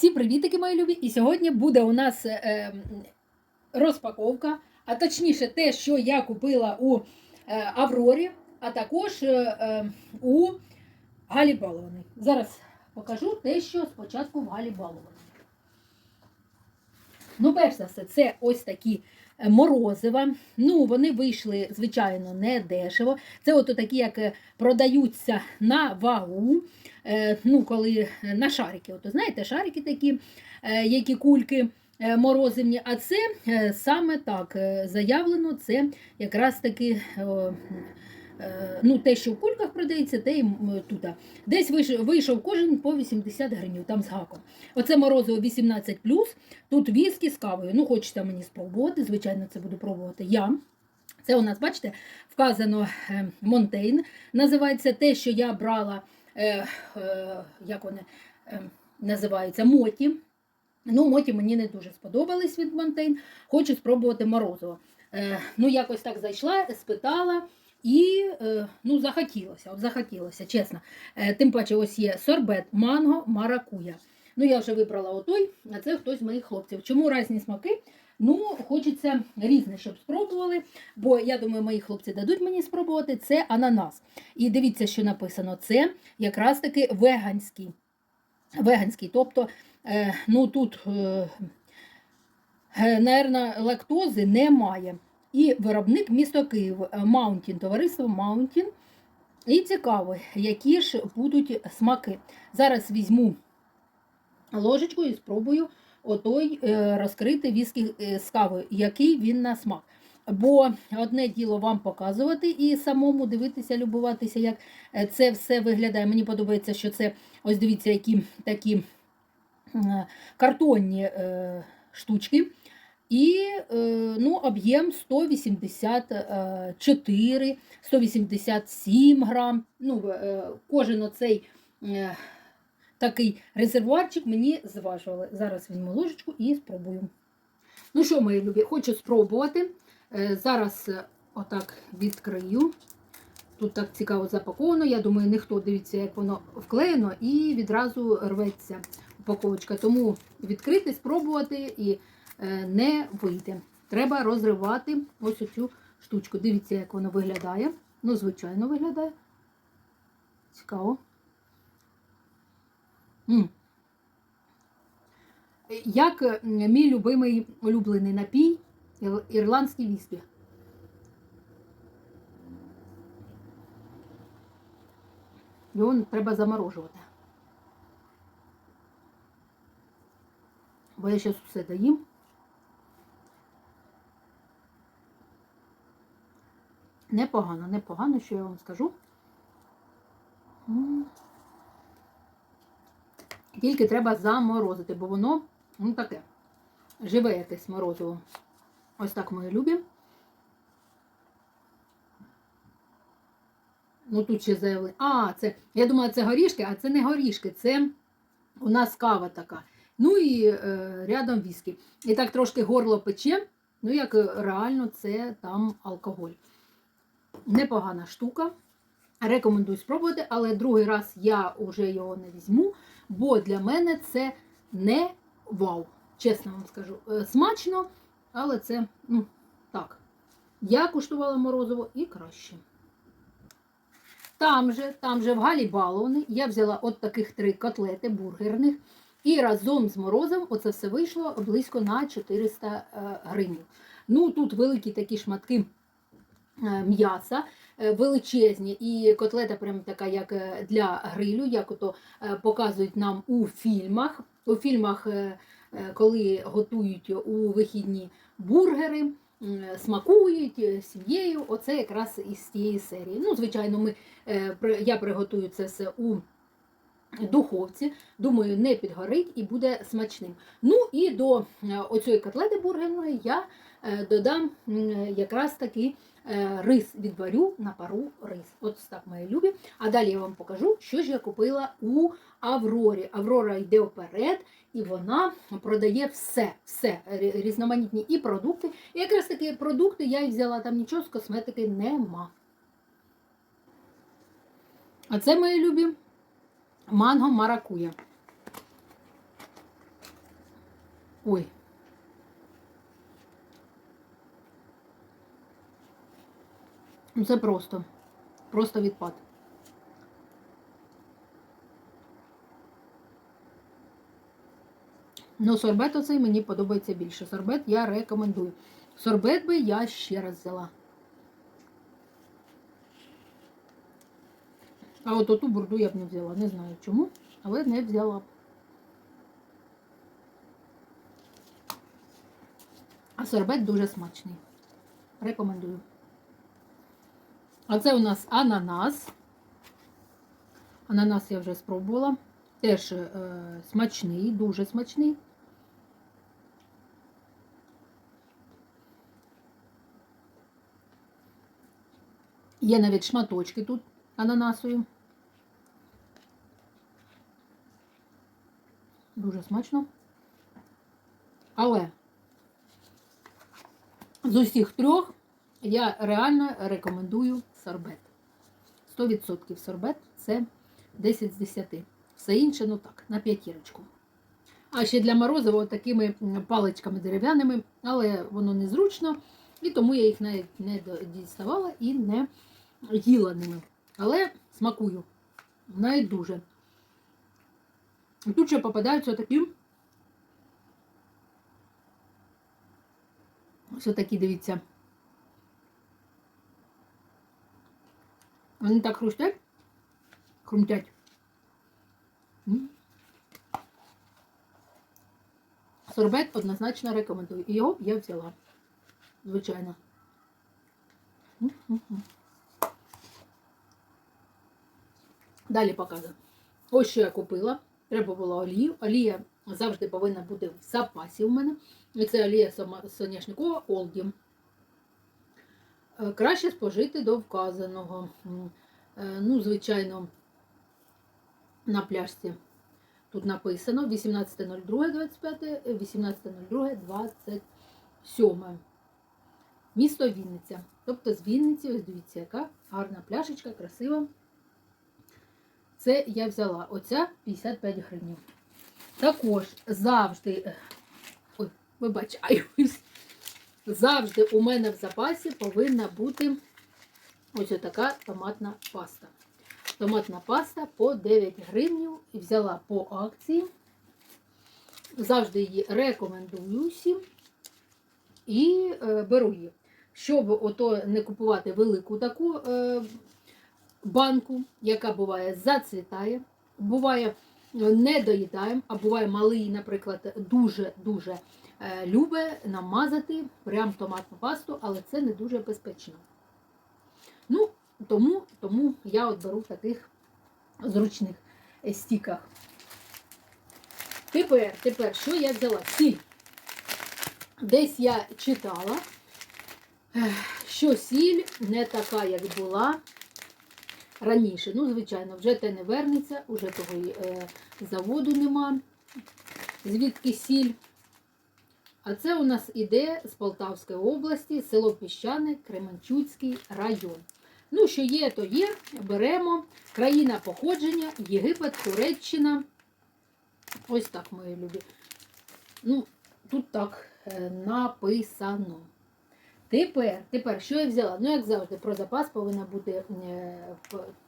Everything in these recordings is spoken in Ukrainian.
Всі привітики, мої любі! І сьогодні буде у нас е, е, розпаковка, а точніше, те, що я купила у е, Аврорі, а також е, е, у Галі Балованій. Зараз покажу те, що спочатку в Галі Балованій. Ну, перш за все, це ось такі е, морозива. Ну, вони вийшли, звичайно, не дешево. Це от такі, як е, продаються на вагу. Е, ну, коли на шарики. От, знаєте, шарики такі, е, які кульки е, морозивні. А це е, саме так е, заявлено, це якраз таки. е, Ну, те, що в кульках продається, те м, тут. Десь вийшов, кожен по 80 гривень, там з гаком. Оце морозиво 18 тут віскі з кавою. Ну, хочеться мені спробувати. Звичайно, це буду пробувати я. Це у нас, бачите, вказано е, Монтейн. Називається те, що я брала, е, е, як вони е, називаються, моті. Ну, моті мені не дуже сподобались від Монтейн. Хочу спробувати морозиво. Ну, якось так зайшла, спитала. І ну, захотілося, от захотілося, чесно. Тим паче, ось є сорбет, манго, маракуя. Ну, я вже вибрала отой, а це хтось з моїх хлопців. Чому різні смаки? Ну, хочеться різне, щоб спробували, бо я думаю, мої хлопці дадуть мені спробувати. Це ананас. І дивіться, що написано: це якраз таки веганський. Веганський, тобто, е, ну тут, е, е, наверно, лактози немає. І виробник місто Київ, Маунтін, товариство Маунтін. І цікаво, які ж будуть смаки. Зараз візьму ложечку і спробую отой е, розкрити віскі е, з кавою, який він на смак. Бо одне діло вам показувати і самому дивитися, любуватися, як е, це все виглядає. Мені подобається, що це ось дивіться, які такі е, картонні е, штучки. І е, ну, об'єм 184, 187 грам. Ну, е, кожен оцей е, такий резервуарчик мені зважували. Зараз візьму ложечку і спробую. Ну що, мої любі, хочу спробувати. Е, Зараз е, отак відкрию. Тут так цікаво запаковано. Я думаю, ніхто дивиться, як воно вклеєно, і відразу рветься упаковочка. Тому відкрити, спробувати і е, не вийде. Треба розривати ось цю штучку. Дивіться, як воно виглядає. Ну, звичайно, виглядає. Цікаво. Як е, мій любимий улюблений напій ір- ірландський віскі. Його треба заморожувати. Бо я зараз все доїм. Непогано, непогано, що я вам скажу. Тільки треба заморозити, бо воно ну, таке живе якесь морозиво. Ось так мої любі. Ну тут ще заявили. А, це, я думала, це горішки, а це не горішки, це у нас кава така. Ну і е, рядом віскі. І так трошки горло пече, ну як реально це там алкоголь. Непогана штука. Рекомендую спробувати, але другий раз я вже його не візьму, бо для мене це не вау. Чесно вам скажу. Е, Смачно, але це, ну, так. Я куштувала морозиво і краще. Там же, там же в Галі Баловни я взяла от таких три котлети бургерних. І разом з морозом оце все вийшло близько на 400 е, гривень. Ну, тут великі такі шматки е, м'яса, величезні, і котлета прям така, як е, для грилю, як ото е, показують нам у фільмах. У фільмах, е, е, коли готують у вихідні бургери, смакують е, сім'єю. Оце якраз із цієї серії. Ну, звичайно, ми, е, я приготую це все у духовці. Думаю, не підгорить і буде смачним. Ну і до е, оцієї котлети бургерної я е, додам якраз таки е, рис відварю на пару рис. От так мої любі. А далі я вам покажу, що ж я купила у Аврорі. Аврора йде вперед, і вона продає все, все різноманітні і продукти. І якраз такі продукти я і взяла, там нічого з косметики нема. А це мої любі манго маракуя. Ой. Це просто. Просто відпад. Ну, сорбет оцей мені подобається більше. Сорбет я рекомендую. Сорбет би я ще раз взяла. А от оту бурду я б не взяла. Не знаю чому, але не взяла б. А сорбет дуже смачний. Рекомендую. А це у нас ананас. Ананас я вже спробувала. Теж е, смачний, дуже смачний. Є навіть шматочки тут ананасою. Дуже смачно. Але з усіх трьох я реально рекомендую сорбет. 100% сорбет це 10 з 10. Все інше, ну так, на п'ятірочку. А ще для морозива такими паличками дерев'яними, але воно незручно, і тому я їх навіть не діставала і не їла ними. Але смакую. Навіть дуже. Тут ще попадаються такі. Ось такі, дивіться. Вони так хрустять, хрумтять. Сорбет однозначно рекомендую. І його я взяла. Звичайно. Далі показую. Ось що я купила. Треба було олію. Олія завжди повинна бути в запасі у мене. І це олія соняшникова Олді. Е, Краще спожити до вказаного. Е, Ну, звичайно, на пляшці. Тут написано 18.02.25, 18.02.27. Місто Вінниця. Тобто з Вінниці, ось дивіться, яка гарна пляшечка, красива. Це я взяла. Оця 55 гривень. Також завжди, ой, вибачаюсь, завжди у мене в запасі повинна бути ось така томатна паста. Томатна паста по 9 гривень і взяла по акції. Завжди її рекомендую всім і е, беру її. Щоб ото не купувати велику таку е, банку, яка буває зацвітає, буває не доїдаємо, а буває малий, наприклад, дуже-дуже любить намазати прям томатну пасту, але це не дуже безпечно. Ну, тому, тому я от беру в таких зручних е, стіках. Тепер, тепер, що я взяла? Сіль. Десь я читала, що сіль не така, як була раніше. Ну, звичайно, вже те не вернеться, вже того е, заводу нема. Звідки сіль? А це у нас іде з Полтавської області, село Піщане, Кременчуцький район. Ну, що є, то є. Беремо. Країна походження, Єгипет, Туреччина. Ось так, мої любі. Ну, тут так е, написано. Тепер, тепер, що я взяла? Ну, як завжди, про запас повинен бути е,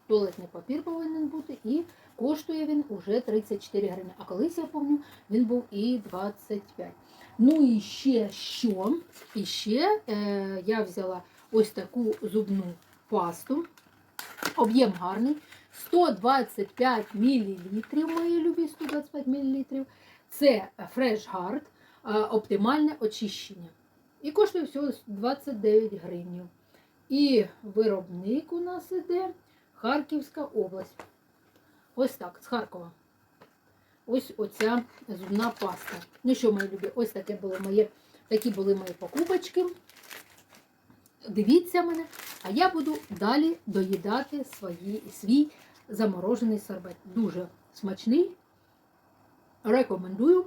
туалетний папір повинен бути, і коштує він уже 34 гривні. А колись я пам'ятаю, він був і 25. Ну і ще що? І ще е, я взяла ось таку зубну пасту. Об'єм гарний. 125 мл, мої любі 125 мл. Це Fresh Guard, е, оптимальне очищення. І коштує всього 29 гривень. І виробник у нас іде Харківська область. Ось так, з Харкова. Ось оця зубна паста. Ну що, мої любі, ось таке було моє, такі були мої покупочки. Дивіться мене, а я буду далі доїдати свої, свій заморожений сорбет. Дуже смачний. Рекомендую.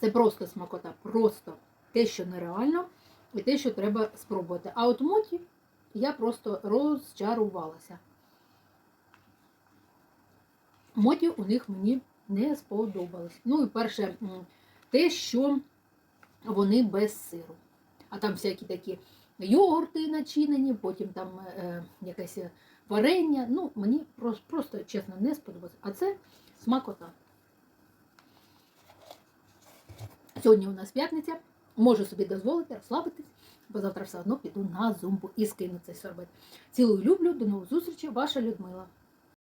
Це просто смакота, просто те, що нереально, і те, що треба спробувати. А от моті я просто розчарувалася. Моті у них мені не сподобались. Ну і перше, те, що вони без сиру. А там всякі такі йогурти начинені, потім там е, якесь варення. Ну, мені просто, просто чесно не сподобалось. А це смакота. Сьогодні у нас п'ятниця. Можу собі дозволити розслабитись, бо завтра все одно піду на зумбу і скину цей сорбет. Цілую люблю, до нових зустрічей, ваша Людмила.